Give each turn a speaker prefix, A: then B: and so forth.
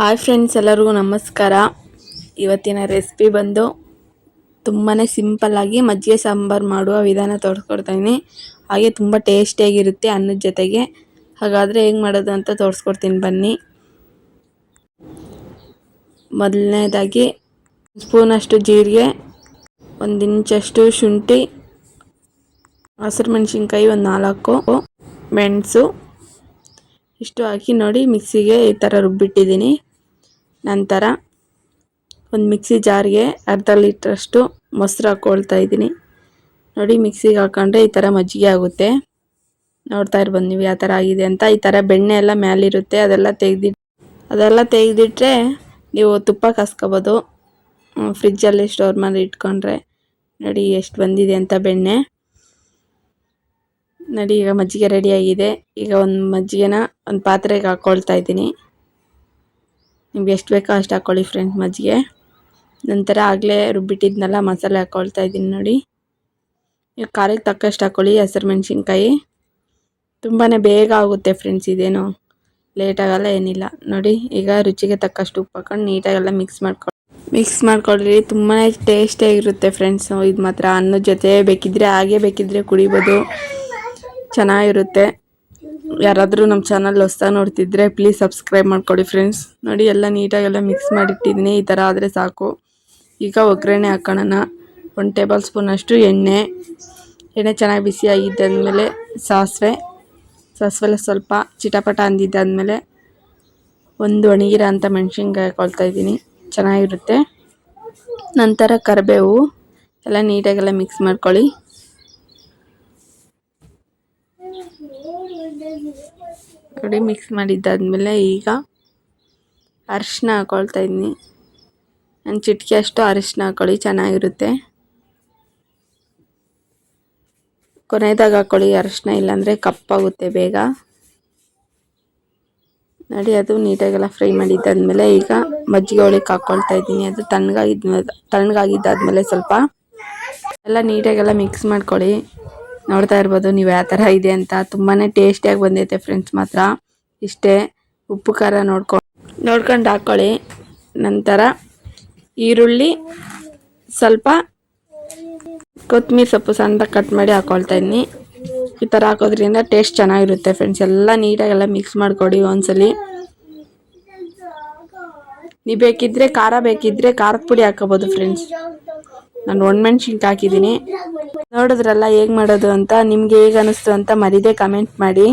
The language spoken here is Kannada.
A: ಹಾಯ್ ಫ್ರೆಂಡ್ಸ್ ಎಲ್ಲರಿಗೂ ನಮಸ್ಕಾರ. ಇವತ್ತಿನ ರೆಸಿಪಿ ಬಂದು ತುಂಬಾ ಸಿಂಪಲ್ಲಾಗಿ ಮಜ್ಜಿಗೆ ಸಾಂಬಾರು ಮಾಡುವ ವಿಧಾನ ತೋರಿಸ್ಕೊಡ್ತಾಯಿದ್ದೀನಿ ಹಾಗೆ ತುಂಬ ಟೇಸ್ಟಿಯಾಗಿರುತ್ತೆ ಅನ್ನದ ಜೊತೆಗೆ. ಹಾಗಾದರೆ ಹೆಂಗೆ ಮಾಡೋದು ಅಂತ ತೋರಿಸ್ಕೊಡ್ತೀನಿ ಬನ್ನಿ. ಮೊದಲನೇದಾಗಿ ಸ್ಪೂನಷ್ಟು ಜೀರಿಗೆ, ಒಂದು ಇಂಚಷ್ಟು ಶುಂಠಿ, ಹಸಿರು ಮೆಣಸಿನ್ಕಾಯಿ ಒಂದು ನಾಲ್ಕು, ಮೆಣಸು. ಇಷ್ಟು ಹಾಕಿ ನೋಡಿ ಮಿಕ್ಸಿಗೆ ಈ ಥರ ರುಬ್ಬಿಟ್ಟಿದ್ದೀನಿ. ನಂತರ ಒಂದು ಮಿಕ್ಸಿ ಜಾರ್ಗೆ ಅರ್ಧ ಲೀಟ್ರಷ್ಟು ಮೊಸರು ಹಾಕ್ಕೊಳ್ತಾ ಇದ್ದೀನಿ. ನೋಡಿ, ಮಿಕ್ಸಿಗೆ ಹಾಕೊಂಡ್ರೆ ಈ ಥರ ಮಜ್ಜಿಗೆ ಆಗುತ್ತೆ. ನೋಡ್ತಾ ಇರ್ಬೋದು ನೀವು ಯಾವ ಥರ ಆಗಿದೆ ಅಂತ. ಈ ಥರ ಬೆಣ್ಣೆ ಎಲ್ಲ ಮ್ಯಾಲಿರುತ್ತೆ, ಅದೆಲ್ಲ ತೆಗೆದಿಟ್ಟು ಅದೆಲ್ಲ ತೆಗೆದಿಟ್ರೆ ನೀವು ತುಪ್ಪ ಕಾಸ್ಕೋಬೋದು. ಫ್ರಿಜ್ಜಲ್ಲಿ ಸ್ಟೋರ್ ಮಾಡಿ ಇಟ್ಕೊಂಡ್ರೆ. ನೋಡಿ, ಎಷ್ಟು ಬಂದಿದೆ ಅಂತ ಬೆಣ್ಣೆ. ನೋಡಿ, ಈಗ ಮಜ್ಜಿಗೆ ರೆಡಿಯಾಗಿದೆ ಈಗ ಒಂದು ಮಜ್ಜಿಗೆನ ಒಂದು ಪಾತ್ರೆಗೆ ಹಾಕ್ಕೊಳ್ತಾ ಇದ್ದೀನಿ. ನಿಮ್ಗೆ ಎಷ್ಟು ಬೇಕೋ ಅಷ್ಟು ಹಾಕ್ಕೊಳ್ಳಿ ಫ್ರೆಂಡ್ಸ್ ಮಜ್ಜಿಗೆ. ನಂತರ ಆಗಲೇ ರುಬ್ಬಿಟ್ಟಿದ್ನೆಲ್ಲ, ಮಸಾಲೆ ಹಾಕ್ಕೊಳ್ತಾ ಇದ್ದೀನಿ ನೋಡಿ. ಈಗ ಖಾರಕ್ಕೆ ತಕ್ಕಷ್ಟು ಹಾಕ್ಕೊಳ್ಳಿ ಹಸಿರು ಮೆಣಸಿನ್ಕಾಯಿ. ತುಂಬಾ ಬೇಗ ಆಗುತ್ತೆ ಫ್ರೆಂಡ್ಸ್ ಇದೇನು. ಲೇಟ್ ಆಗಲ್ಲ, ಏನಿಲ್ಲ. ನೋಡಿ, ಈಗ ರುಚಿಗೆ ತಕ್ಕಷ್ಟು ಉಪ್ಪು ಹಾಕೊಂಡು ನೀಟಾಗೆಲ್ಲ ಮಿಕ್ಸ್ ಮಾಡ್ಕೊಳ್ಳಿ ಮಿಕ್ಸ್ ಮಾಡ್ಕೊಳ್ರಿ ತುಂಬಾ ಟೇಸ್ಟಿಯಾಗಿರುತ್ತೆ ಫ್ರೆಂಡ್ಸ್. ಇದು ಮಾತ್ರ ಅನ್ನದ ಜೊತೆ ಬೇಕಿದ್ರೆ, ಹಾಗೆ ಬೇಕಿದ್ರೆ ಕುಡಿಬೋದು. ಚೆನ್ನಾಗಿರುತ್ತೆ. ಯಾರಾದರೂ ನಮ್ಮ ಚಾನಲ್ ಹೊಸ್ತಾ ನೋಡ್ತಿದ್ರೆ ಪ್ಲೀಸ್ ಸಬ್ಸ್ಕ್ರೈಬ್ ಮಾಡ್ಕೊಳ್ಳಿ ಫ್ರೆಂಡ್ಸ್ ನೋಡಿ ಎಲ್ಲ ನೀಟಾಗೆಲ್ಲ ಮಿಕ್ಸ್ ಮಾಡಿಟ್ಟಿದ್ದೀನಿ. ಈ ಥರ ಆದರೆ ಸಾಕು. ಈಗ ಒಗ್ಗರಣೆ ಹಾಕೋಣ ಒಂದು ಟೇಬಲ್ ಸ್ಪೂನ್ ಅಷ್ಟು ಎಣ್ಣೆ. ಎಣ್ಣೆ ಚೆನ್ನಾಗಿ ಬಿಸಿ ಆಗಿದ್ದಾದಮೇಲೆ ಸಾಸಿವೆ. ಸಾಸಿವೆಲ್ಲ ಸ್ವಲ್ಪ ಚಿಟಪಟ ಅಂದಿದ್ದಾದಮೇಲೆ ಒಂದು ಒಣಗಿರ ಅಂತ ಮೆಣಸಿನ್ಕಾಯಿ ಹಾಕೊಳ್ತಾ ಇದ್ದೀನಿ. ಚೆನ್ನಾಗಿರುತ್ತೆ. ನಂತರ ಕರಿಬೇವು. ಎಲ್ಲ ನೀಟಾಗೆಲ್ಲ ಮಿಕ್ಸ್ ಮಾಡ್ಕೊಳ್ಳಿ. ನೋಡಿ ಮಿಕ್ಸ್ ಮಾಡಿದ್ದಾದಮೇಲೆ ಈಗ ಅರಿಶಿನ ಹಾಕ್ಕೊಳ್ತಾ ಇದ್ದೀನಿ ಒಂದು ಚಿಟಿಕೆ ಅಷ್ಟು ಅರಿಶಿನ ಹಾಕ್ಕೊಳ್ಳಿ ಚೆನ್ನಾಗಿರುತ್ತೆ. ಕೊನೆಯದಾಗ ಹಾಕ್ಕೊಳ್ಳಿ ಅರಿಶಿನ ಇಲ್ಲಾಂದರೆ ಕಪ್ಪಾಗುತ್ತೆ ಬೇಗ. ನೋಡಿ, ಅದು ನೀಟಾಗೆಲ್ಲ ಫ್ರೈ ಮಾಡಿದ್ದಾದಮೇಲೆ ಈಗ ಮಜ್ಜಿಗೆ ಒಳಗೆ ಹಾಕ್ಕೊಳ್ತಾ ಇದ್ದೀನಿ. ಅದು ತಣ್ಣಗಾಗಿದ್ಮೇಲೆ ತಣ್ಣಗಾಗಿದ್ದಾದ್ಮೇಲೆ ಸ್ವಲ್ಪ ಎಲ್ಲ ನೀಟಾಗೆಲ್ಲ ಮಿಕ್ಸ್ ಮಾಡ್ಕೊಳ್ಳಿ. ನೋಡ್ತಾ ಇರ್ಬೋದು, ನೀವು ಯಾವ ಥರ ಇದೆ ಅಂತ ತುಂಬಾ ಟೇಸ್ಟಿಯಾಗಿ ಬಂದೈತೆ ಫ್ರೆಂಡ್ಸ್ ಮಾತ್ರ. ಇಷ್ಟೇ, ಉಪ್ಪು, ಖಾರ ನೋಡ್ಕೊಂಡು ನೋಡ್ಕೊಂಡು ಹಾಕ್ಕೊಳ್ಳಿ ನಂತರ ಈರುಳ್ಳಿ, ಸ್ವಲ್ಪ ಕೊತ್ತಂಬರಿ ಸೊಪ್ಪು ಸಣ್ಣ ಕಟ್ ಮಾಡಿ ಹಾಕೊಳ್ತಾ ಇದ್ದೀನಿ ಈ ಥರ ಹಾಕೋದ್ರಿಂದ ಟೇಸ್ಟ್ ಚೆನ್ನಾಗಿರುತ್ತೆ ಫ್ರೆಂಡ್ಸ್ ಎಲ್ಲ ನೀಟಾಗೆಲ್ಲ ಮಿಕ್ಸ್ ಮಾಡಿಕೊಡಿ ಒಂದ್ಸಲಿ. ನೀವು ಬೇಕಿದ್ರೆ ಖಾರ ಬೇಕಿದ್ರೆ ಖಾರದ ಪುಡಿ ಹಾಕೋಬೋದು ಫ್ರೆಂಡ್ಸ್ ನಾನು ಒಣಮೆಣ್ಸಿನ್ಕಾಯಿ ಹಾಕಿದ್ದೀನಿ. ನೋಡಿದ್ರಲ್ಲ ಹೇಗೆ ಮಾಡೋದು ಅಂತ ನಿಮಗೆ ಹೇಗೆ ಅನ್ನಿಸ್ತು ಅಂತ ಮರೀದೆ ಕಮೆಂಟ್ ಮಾಡಿ.